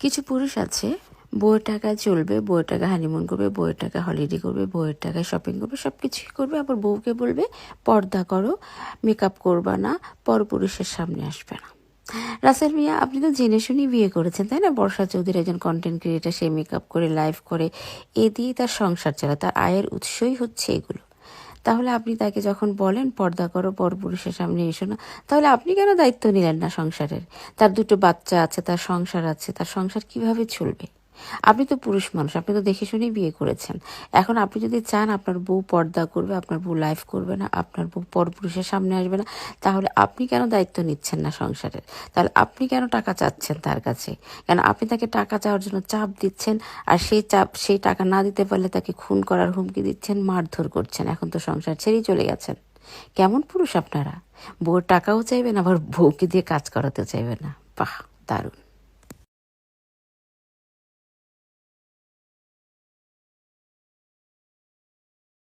কিছু পুরুষ আছে, বইয়ের টাকায় চলবে বউয়ের টাকা হানিমুন করবে বউয়ের টাকা হলিডে করবে, বইয়ের টাকায় শপিং করবে সব কিছুই করবে। আবার বউকে বলবে, পর্দা করো মেকআপ করবা না পরপুরুষের সামনে আসবে না। রাসেল মিয়া, আপনি তো জেনে শুনেই বিয়ে করেছেন, তাই না? বর্ষা চৌধুরী একজন কন্টেন্ট ক্রিয়েটার সে মেকআপ করে লাইভ করে, এ দিয়েই তার সংসার চালায়, তার আয়ের উৎসই হচ্ছে এগুলো। তাহলে আপনি তাকে যখন বলেন, পর্দা করো, পরপুরুষের সামনে এসো না, তাহলে আপনি কেন দায়িত্ব নিলেন না সংসারের? তার দুটো বাচ্চা আছে, তার সংসার আছে, তার সংসার কীভাবে চলবে? আপনি তো পুরুষ মানুষ, আপনি তো দেখে শুনেই বিয়ে করেছেন। এখন আপনি যদি চান আপনার বউ পর্দা করবে, আপনার বউ লাইফ করবে না, আপনার বউ পরপুরুষের সামনে আসবে না, তাহলে আপনি কেন দায়িত্ব নিচ্ছেন না সংসারের? তাহলে আপনি কেন টাকা চাচ্ছেন তার কাছে? কেন আপনি তাকে টাকা চাওয়ার জন্য চাপ দিচ্ছেন আর সেই চাপ, সেই টাকা না দিতে পারলে তাকে খুন করার হুমকি দিচ্ছেন, মারধর করছেন? এখন তো সংসার ছেড়েই চলে গেছেন। কেমন পুরুষ আপনারা? বউর টাকাও চাইবেন আবার বউকে দিয়ে কাজ করাতেও চাইবে না। বাহ, দারুণ।